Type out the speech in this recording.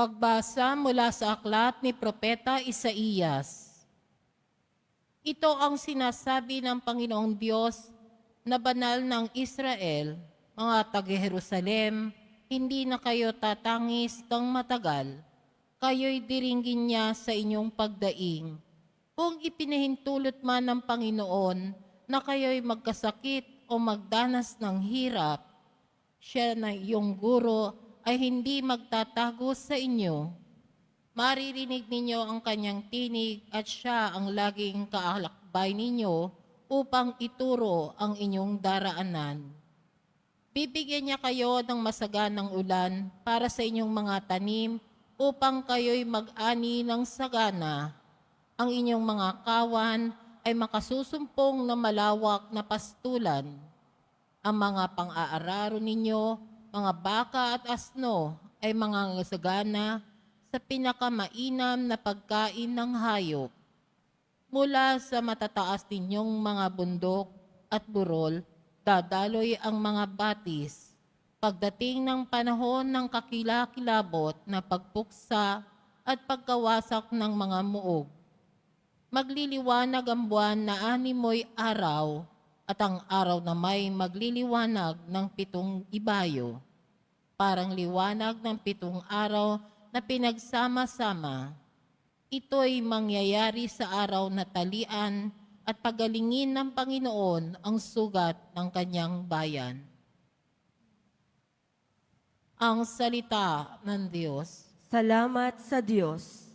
Pagbasa mula sa aklat ni Propeta Isaías. Ito ang sinasabi ng Panginoong Diyos na banal ng Israel, mga taga-Jerusalem, hindi na kayo tatangis ng matagal. Kayo'y diringgin niya sa inyong pagdaing. Kung ipinahintulot man ng Panginoon na kayo'y magkasakit o magdanas ng hirap, siya na iyong guro ay hindi magtatago sa inyo. Maririnig ninyo ang kanyang tinig at siya ang laging kaalakbay ninyo upang ituro ang inyong daraanan. Bibigyan niya kayo ng masaganang ulan para sa inyong mga tanim upang kayo'y mag-ani ng sagana. Ang inyong mga kawan ay makasusumpong na malawak na pastulan. Ang mga pang-aararo ninyo, mga baka at asno ay mga sagana sa pinakamainam na pagkain ng hayop. Mula sa matataas ninyong mga bundok at burol, dadaloy ang mga batis. Pagdating ng panahon ng kakilakilabot na pagpuksa at pagkawasak ng mga muog, magliliwanag ang buwan na animoy araw at ang araw na may magliliwanag ng pitong ibayo. Parang liwanag ng pitong araw na pinagsama-sama. Ito'y mangyayari sa araw na talian at pagalingin ng Panginoon ang sugat ng kanyang bayan. Ang salita ng Diyos. Salamat sa Diyos.